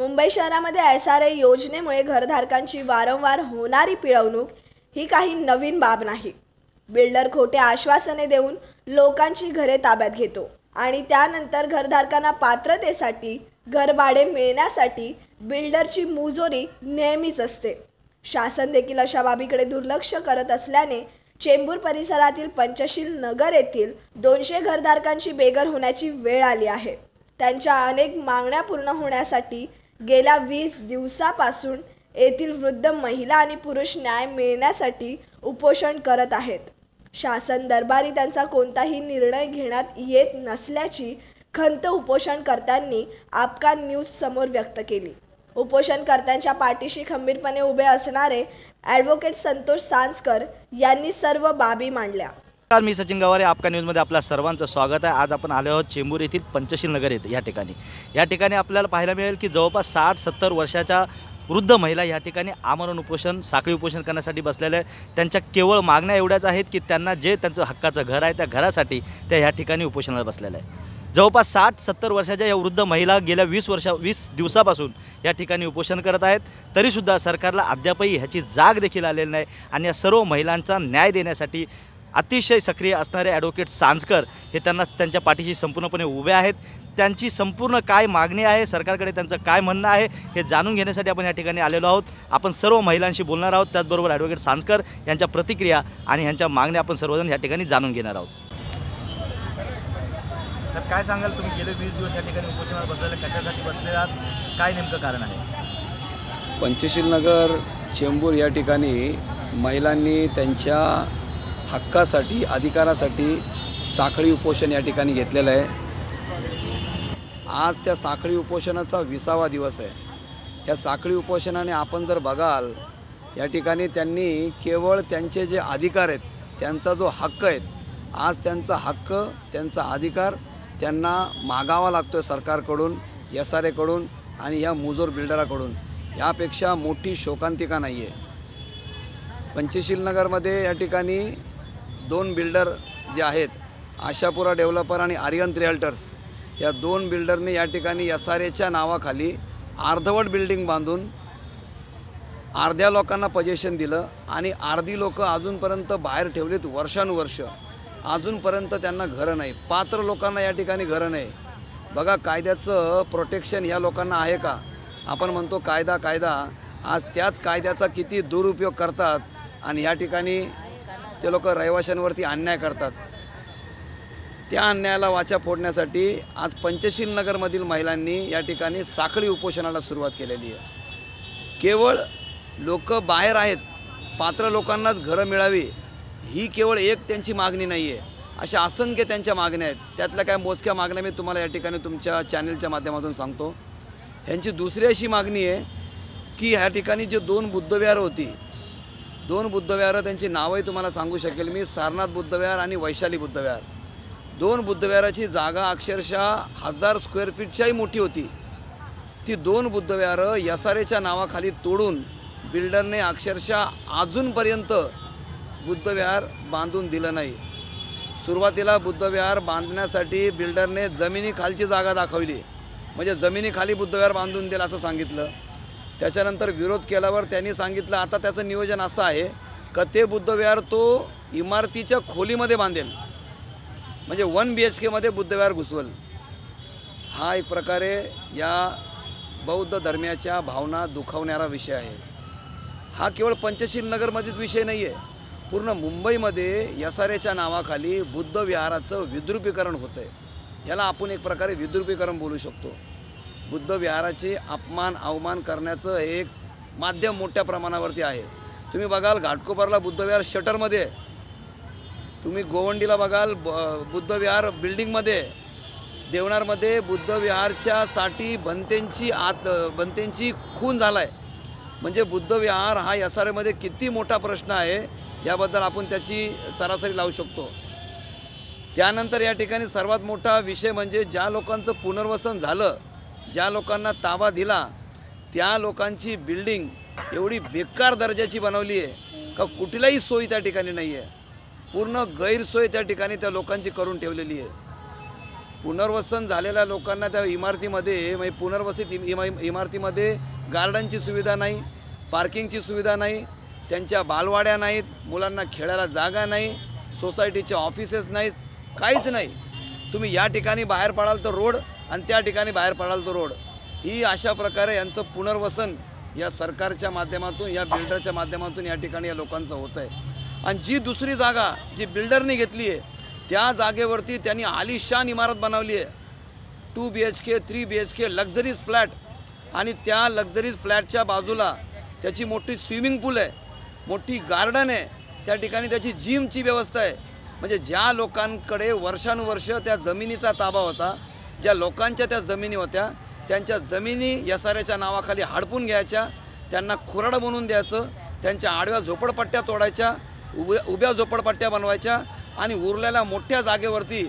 मुंबई शहरामध्ये S R A योजनेमुळे घरधारकांची वारंवार होणारी पिळवणूक ही काही नवीन बाब नाही. बिल्डर खोटे आश्वासने देऊन लोकांची घरे ताब्यात घेतो आणि त्यानंतर घरधारकांना पात्रतेसाठी घरभाडे मिळण्यासाठी बिल्डरची मुजोरी नेहमीच असते. शासन देखील अशा बाबीकडे दुर्लक्ष करत असल्याने चेंबूर परिसरातील पंचशील नगर येथील दोनशे घरधारकांची बेघर होण्याची वेळ आली आहे. त्यांच्या अनेक मागण्या पूर्ण होण्यासाठी गेल्या वीस दिवसापासून येथील वृद्ध महिला आणि पुरुष न्याय मिळण्यासाठी उपोषण करत आहेत. शासन दरबारी त्यांचा कोणताही निर्णय घेण्यात येत नसल्याची खंत उपोषणकर्त्यांनी आपका न्यूज समोर व्यक्त केली. उपोषणकर्त्यांच्या पाठीशी खंबीरपणे उभे असणारे ॲडव्होकेट संतोष सांसकर यांनी सर्व बाबी मांडल्या. नमस्कार मी सचिन गवारे. आपका न्यूजमध्ये आपल्या सर्वांचं स्वागत आहे. आज आपण आलो आहोत चेंबूर येथील पंचशील नगर येथे. या ठिकाणी. या ठिकाणी आपल्याला पाहायला मिळेल की जवळपास साठ सत्तर वर्षाच्या वृद्ध महिला या ठिकाणी आमरण उपोषण साखळी उपोषण करण्यासाठी बसलेल्या आहेत. त्यांच्या केवळ मागण्या एवढ्याच आहेत की त्यांना जे त्यांचं हक्काचं घर आहे त्या घरासाठी त्या या ठिकाणी उपोषणाला बसलेल्या आहे जवळपास साठ सत्तर वर्षाच्या या वृद्ध महिला गेल्या वीस वर्षा वीस दिवसापासून या ठिकाणी उपोषण करत आहेत. तरीसुद्धा सरकारला अद्यापही ह्याची जाग देखील आलेली नाही आणि या सर्व महिलांचा न्याय देण्यासाठी अतिशय सक्रिय असणारे ॲडव्होकेट सांजकर हे त्यांना त्यांच्या पाठीशी संपूर्णपणे उभे आहेत. त्यांची संपूर्ण काय मागणी आहे? सरकारकडे त्यांचं काय म्हणणं आहे? हे जाणून घेण्यासाठी आपण या ठिकाणी आलेलो आहोत. आपण सर्व महिलांशी बोलणार आहोत. त्याचबरोबर ॲडव्होकेट सांजकर यांच्या प्रतिक्रिया आणि यांच्या मागण्या आपण सर्वजण या ठिकाणी जाणून घेणार आहोत. सर काय सांगाल? तुम्ही गेले वीस दिवस या ठिकाणी उपोषणाला बसलेले कशासाठी बसले आहात? काय नेमकं कारण आहे? पंचशील नगर चेंबूर या ठिकाणी महिलांनी त्यांच्या हक्कासाठी अधिकारासाठी साखळी उपोषण या ठिकाणी घेतलेलं आहे. आज त्या साखळी उपोषणाचा विसावा दिवस आहे. या साखळी उपोषणाने आपण जर बघाल या ठिकाणी त्यांनी केवळ त्यांचे जे अधिकार आहेत त्यांचा जो हक्क आहे आज त्यांचा हक्क त्यांचा अधिकार त्यांना मागावा लागतो आहे सरकारकडून एस आर एकडून आणि या मुजोर बिल्डराकडून. यापेक्षा मोठी शोकांतिका नाही आहे पंचशील नगरमध्ये या ठिकाणी दोन बिल्डर जे आहेत आशापुरा डेव्हलपर आणि आर्यन रिअल्टर्स या दोन बिल्डरने या ठिकाणी एस आर एच्या नावाखाली अर्धवट बिल्डिंग बांधून अर्ध्या लोकांना पजेशन दिलं आणि अर्धी लोकं अजूनपर्यंत बाहेर ठेवलीत वर्षानुवर्ष. अजूनपर्यंत त्यांना घरं नाही. पात्र लोकांना या ठिकाणी घरं नाही. बघा कायद्याचं प्रोटेक्शन या लोकांना आहे का? आपण म्हणतो कायदा कायदा. आज त्याच कायद्याचा किती दुरुपयोग करतात आणि या ठिकाणी ते लोक रहिवाशांवरती अन्याय करतात. त्या अन्यायाला वाचा फोडण्यासाठी आज पंचशील नगरमधील महिलांनी या ठिकाणी साखळी उपोषणाला सुरुवात केलेली आहे. केवळ लोक बाहेर आहेत पात्र लोकांनाच घरं मिळावी ही केवळ एक त्यांची मागणी नाही आहे अशा असंख्य त्यांच्या मागण्या आहेत. त्यातल्या काय मोजक्या मागण्या मी तुम्हाला या ठिकाणी तुमच्या चॅनलच्या माध्यमातून सांगतो. ह्यांची दुसरी अशी मागणी आहे की ह्या ठिकाणी जे दोन बुद्धविहार होती दोन बुद्धविहारं त्यांची नावही तुम्हाला सांगू शकेल मी सारनाथ बुद्धविहार आणि वैशाली बुद्धविहार. दोन बुद्धविहाराची जागा अक्षरशः हजार स्क्वेअर फीटच्याही मोठी होती. ती दोन बुद्धविहारं यसारेच्या नावाखाली तोडून बिल्डरने अक्षरशः अजूनपर्यंत बुद्धविहार बांधून दिलं नाही. सुरुवातीला बुद्धविहार बांधण्यासाठी बिल्डरने जमिनीखालची जागा दाखवली. म्हणजे जमिनीखाली बुद्धविहार बांधून दिला असं सांगितलं. त्याच्यानंतर विरोध केल्यावर त्यांनी सांगितलं आता त्याचं नियोजन असं आहे का ते बुद्धविहार तो इमारतीच्या खोलीमध्ये बांधेल. म्हणजे वन बी एच केमध्ये बुद्धविहार घुसवल. हा एक प्रकारे या बौद्ध धर्मियाच्या भावना दुखावणारा विषय आहे. हा केवळ पंचशील नगरमध्येच विषय नाही आहे पूर्ण मुंबईमध्ये यसारेच्या नावाखाली बुद्ध विहाराचं विद्रुपीकरण होतं आहे याला आपण एक प्रकारे विद्रुपीकरण बोलू शकतो. बुद्धविहाराचे अपमान अवमान करण्याचं एक माध्यम मोठ्या प्रमाणावरती आहे. तुम्ही बघाल घाटकोपरला बुद्धविहार शटरमध्ये. आहे तुम्ही गोवंडीला बघाल ब बुद्धविहार बिल्डिंगमध्ये. देवनारमध्ये बुद्धविहारच्यासाठी भंतेंची आत भंतेंची खून झाला आहे म्हणजे बुद्धविहार हा एस आर एमध्ये किती मोठा प्रश्न आहे याबद्दल आपण त्याची सरासरी लावू शकतो. त्यानंतर या ठिकाणी सर्वात मोठा विषय म्हणजे ज्या लोकांचं पुनर्वसन झालं ज्या लोकांना ताबा दिला त्या लोकांची बिल्डिंग एवढी बेकार दर्जाची बनवली आहे का कुठल्याही सोयी त्या ठिकाणी नाही आहे. पूर्ण गैरसोय त्या ठिकाणी त्या लोकांची करून ठेवलेली आहे. पुनर्वसन झालेल्या लोकांना त्या इमारतीमध्ये म्हणजे पुनर्वसित इम- इमा- इमारतीमध्ये गार्डनची सुविधा नाही पार्किंगची सुविधा नाही त्यांच्या बालवाड्या नाहीत मुलांना खेळायला जागा नाही सोसायटीचे ऑफिसेस नाहीत काहीच नाही. तुम्ही या ठिकाणी बाहेर पडाल तर रोड आणि त्या ठिकाणी बाहेर पडाल तो रोड. ही अशा प्रकारे यांचं पुनर्वसन या सरकारच्या माध्यमातून या बिल्डरच्या माध्यमातून या ठिकाणी या लोकांचं होतं आहे आणि जी दुसरी जागा जी बिल्डरने घेतली आहे त्या जागेवरती त्यांनी आलिशान इमारत बनवली आहे. Two B H K three B H K luxuries flat आणि त्या लक्झरीज फ्लॅटच्या बाजूला त्याची मोठी स्विमिंग पूल आहे मोठी गार्डन आहे. त्या ठिकाणी त्याची जिमची व्यवस्था आहे. म्हणजे ज्या लोकांकडे वर्षानुवर्ष त्या जमिनीचा ताबा होता ज्या लोकांच्या त्या जमिनी होत्या त्यांच्या जमिनी यसाऱ्याच्या नावाखाली हडपून घ्यायच्या त्यांना खुराड बनवून द्यायचं त्यांच्या आडव्या झोपडपट्ट्या तोडायच्या उभ्या उभ्या झोपडपट्ट्या बनवायच्या आणि उरलेल्या मोठ्या जागेवरती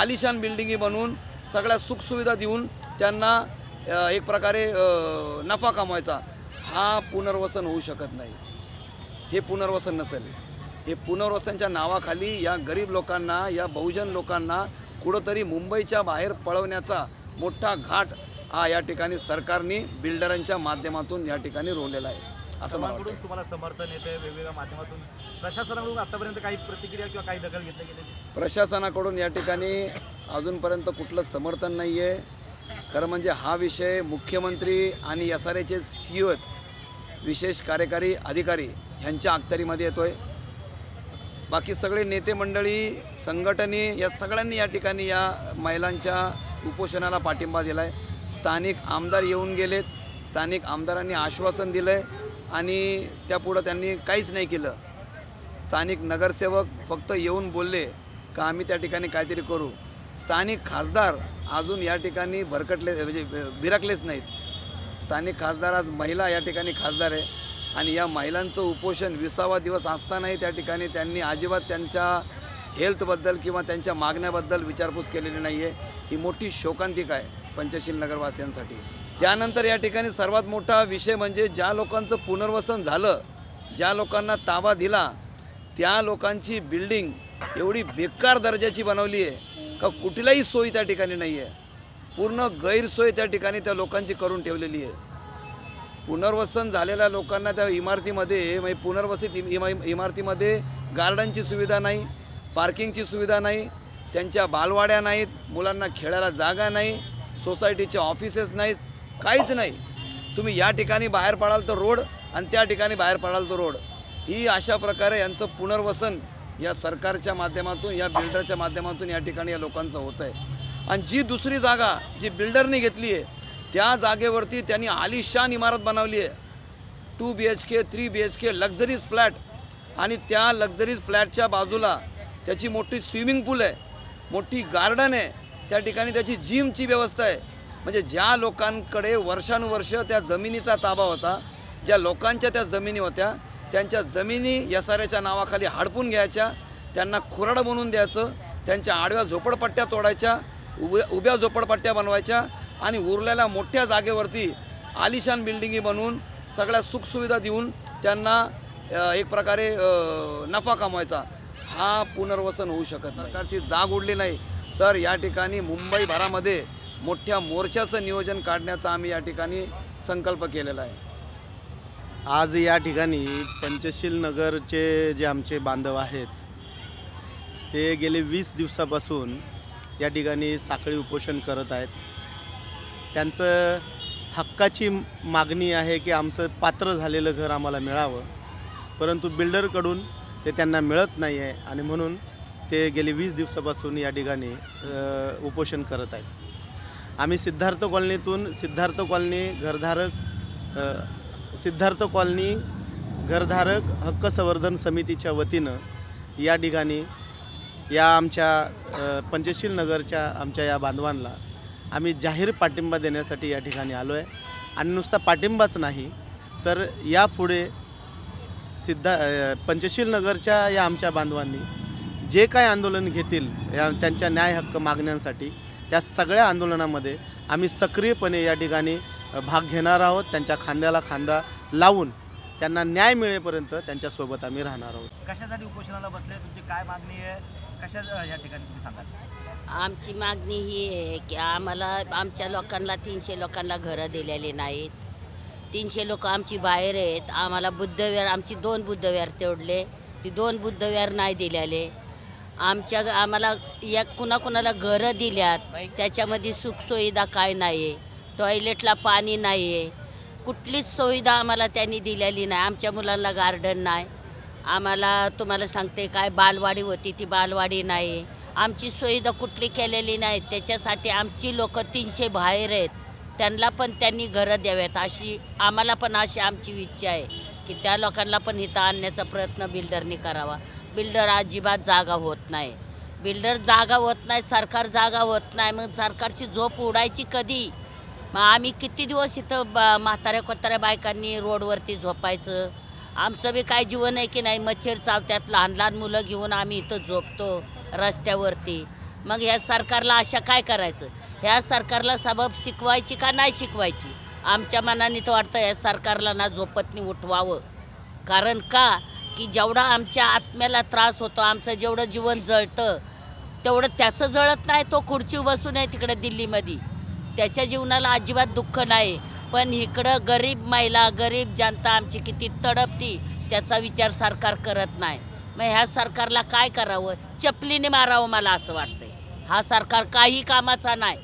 आलिशान बिल्डिंगी बनवून सगळ्या सुखसुविधा देऊन त्यांना एक प्रकारे नफा कमवायचा. हा पुनर्वसन होऊ शकत नाही. हे पुनर्वसन नसेल. हे पुनर्वसनच्या नावाखाली या गरीब लोकांना या बहुजन लोकांना कुठंतरी मुंबईच्या बाहेर पळवण्याचा मोठा घाट हा या ठिकाणी सरकारने बिल्डरांच्या माध्यमातून या ठिकाणी रोवलेला आहे असं मला तुम्हाला समर्थन येते वेगवेगळ्या माध्यमातून. प्रशासनाकडून आतापर्यंत काही प्रतिक्रिया किंवा काही दखल घेतली गेलेली प्रशासनाकडून या ठिकाणी अजूनपर्यंत कुठलं समर्थन नाही आहे खरं म्हणजे हा विषय मुख्यमंत्री आणि एस आर एचे सी विशेष कार्यकारी अधिकारी ह्यांच्या अखत्यारीमध्ये येतो आहे बाकी सगळे नेते मंडळी संघटने या सगळ्यांनी या ठिकाणी या महिलांच्या उपोषणाला पाठिंबा दिला आहे स्थानिक आमदार येऊन गेलेत. स्थानिक आमदारांनी आश्वासन दिलं आहे आणि त्यापुढं त्यांनी काहीच नाही केलं. स्थानिक नगरसेवक फक्त येऊन बोलले का आम्ही त्या ठिकाणी काहीतरी करू? स्थानिक खासदार अजून या ठिकाणी भरकटले म्हणजे भिरकलेच नाहीत. स्थानिक खासदार आज महिला या ठिकाणी खासदार आहे. आणि या महिलांचं उपोषण विसावा दिवस असतानाही त्या ठिकाणी त्यांनी अजिबात त्यांच्या हेल्थबद्दल किंवा त्यांच्या मागण्याबद्दल विचारपूस केलेली नाही आहे ही मोठी शोकांतिका आहे पंचशील नगरवासियांसाठी. त्यानंतर या ठिकाणी सर्वात मोठा विषय म्हणजे ज्या लोकांचं पुनर्वसन झालं ज्या लोकांना ताबा दिला त्या लोकांची बिल्डिंग एवढी बेकार दर्जाची बनवली आहे का कुठल्याही सोयी त्या ठिकाणी नाही आहे पूर्ण गैरसोय त्या ठिकाणी त्या लोकांची करून ठेवलेली आहे पुनर्वसन झालेल्या लोकांना त्या इमारतीमध्ये म्हणजे पुनर्वसित इमा- इमारतीमध्ये गार्डनची सुविधा नाही पार्किंगची सुविधा नाही त्यांच्या बालवाड्या नाहीत मुलांना खेळायला जागा नाही सोसायटीचे ऑफिसेस नाहीत काहीच नाही. तुम्ही या ठिकाणी बाहेर पडाल तर रोड आणि त्या ठिकाणी बाहेर पडाल तर रोड. ही अशा प्रकारे यांचं पुनर्वसन या सरकारच्या माध्यमातून या बिल्डरच्या माध्यमातून या ठिकाणी या लोकांचं होतं आहे आणि जी दुसरी जागा जी बिल्डरने घेतली आहे त्या जागेवरती त्यांनी आलिशान इमारत बनवली आहे. Two B H K three B H K luxuries flat आणि त्या लक्झरीज फ्लॅटच्या बाजूला त्याची मोठी स्विमिंग पूल आहे. मोठी गार्डन आहे. त्या ठिकाणी त्याची जिमची व्यवस्था आहे. म्हणजे ज्या लोकांकडे वर्षानुवर्ष त्या जमिनीचा ताबा होता ज्या लोकांच्या त्या जमिनी होत्या त्यांच्या जमिनी यसाऱ्याच्या नावाखाली हडपून घ्यायच्या त्यांना खुराड बनवून द्यायचं त्यांच्या आडव्या झोपडपट्ट्या तोडायच्या उभ्या उभ्या झोपडपट्ट्या बनवायच्या आणि उरलेल्या मोठ्या जागेवरती आलिशान बिल्डिंगी बनवून सगळ्या सुखसुविधा देऊन त्यांना एक प्रकारे नफा कमवायचा हा पुनर्वसन होऊ शकत नाही. सरकारची जाग उडली नाही. तर या ठिकाणी मुंबईभरामध्ये मोठ्या मोर्चाचं नियोजन काढण्याचा आम्ही या ठिकाणी संकल्प केलेला आहे. आज या ठिकाणी पंचशील नगरचे जे आमचे बांधव आहेत ते गेले वीस दिवसापासून या ठिकाणी साखळी उपोषण करत आहेत. त्यांचं हक्काची मागणी आहे की आमचं पात्र झालेलं घर आम्हाला मिळावं. परंतु बिल्डरकडून ते त्यांना मिळत नाही आहे आणि म्हणून ते गेली वीस दिवसापासून या ठिकाणी उपोषण करत आहेत. आम्ही सिद्धार्थ कॉलनीतून सिद्धार्थ कॉलनी घरधारक सिद्धार्थ कॉलनी घरधारक हक्क संवर्धन समितीच्या वतीनं या ठिकाणी या आमच्या पंचशील नगरच्या आमच्या या बांधवांना आम्ही जाहीर पाठिंबा देण्यासाठी या ठिकाणी आलो आहे. आणि नुसता पाठिंबाच नाही तर यापुढे सिद्धा पंचशील नगरच्या या आमच्या बांधवांनी जे काय आंदोलन घेतील या त्यांच्या न्याय हक्क मागण्यांसाठी त्या सगळ्या आंदोलनामध्ये आम्ही सक्रियपणे या ठिकाणी भाग घेणार आहोत. त्यांच्या खांद्याला खांदा लावून त्यांना न्याय मिळेपर्यंत त्यांच्यासोबत आम्ही राहणार आहोत. कशासाठी उपोषणाला बसले? तुमची काय मागणी आहे? कशा या ठिकाणी तुम्ही सांगाल? आमची मागणी ही आहे की आम्हाला आमच्या लोकांना तीनशे लोकांना घरं दिलेली नाहीत. तीनशे लोक आमची बाहेर आहेत. आम्हाला बुद्धविहार आमची दोन बुद्धविहार तेवढले ती दोन बुद्धविहार नाही दिलेले. आमच्या आम्हाला या कुणाकुणाला घरं दिल्यात त्याच्यामध्ये सुखसुविधा काय नाही आहे टॉयलेटला पाणी नाही आहे कुठलीच सुविधा आम्हाला त्यांनी दिलेली नाही. आमच्या मुलांना गार्डन नाही. आम्हाला तुम्हाला सांगते काय बालवाडी होती ती बालवाडी नाही आमची सुविधा कुठली केलेली नाही त्याच्यासाठी आमची लोक तीनशे बाहेर आहेत. त्यांना पण त्यांनी घरं द्याव्यात. अशी आम्हाला पण अशी आमची इच्छा आहे की त्या लोकांना पण इथं आणण्याचा प्रयत्न बिल्डरनी करावा. बिल्डर अजिबात जागा होत नाही. बिल्डर जागा होत नाही सरकार जागा होत नाही. मग सरकारची झोप उडायची कधी? मग आम्ही किती दिवस इथं ब म्हाताऱ्या कोताऱ्या बायकांनी रोडवरती झोपायचं? आमचं बी काय जीवन आहे की नाही? मच्छर चावत्यात लहान लहान मुलं घेऊन आम्ही इथं झोपतो. रस्त्यावरती. मग ह्या सरकारला अशा काय करायचं? ह्या सरकारला सबब शिकवायची का नाही शिकवायची? आमच्या मनाने तर वाटतं या सरकारला ना झोपतनी उठवावं. कारण का? की जेवढा आमच्या आत्म्याला त्रास होतो आमचं जेवढं जीवन जळतं तेवढं त्याचं जळत नाही तो खुर्ची बसून आहे तिकडे दिल्लीमध्ये. त्याच्या जीवनाला अजिबात दुःख नाही. पण इकडं गरीब महिला गरीब जनता आमची किती तडपती त्याचा विचार सरकार करत नाही. मग ह्या सरकारला काय करावं? चपलीने मारावं मला असं वाटतंय. हा सरकार काही कामाचा नाही.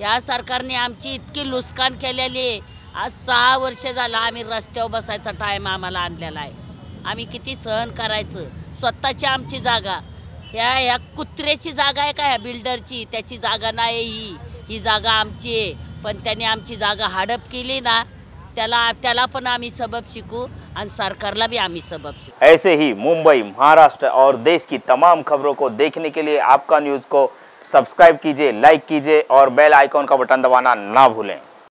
या सरकारने आमची इतकी लुस्कान केलेली आहे. आज सहा वर्ष झालं आम्ही रस्त्यावर बसायचा टाईम आम्हाला आणलेला आहे. आम्ही किती सहन करायचं? स्वतःची आमची जागा. ह्या ह्या कुत्र्याची जागा आहे का ह्या बिल्डरची त्याची जागा नाही ही. ही जागा आमची आहे. पण त्याने आमची जागा हडप केली ना त्याला त्याला पण आम्ही सबब शिकू. आणि सरकारला भी आम्ही सबब ऐसे ही मुंबई, महाराष्ट्र और देश की तमाम खबरों को देखने के लिए आपका न्यूज़ को सब्सक्राइब कीजिए लाइक कीजिए और बेल आइकॉन का बटन दबाना ना भूलें।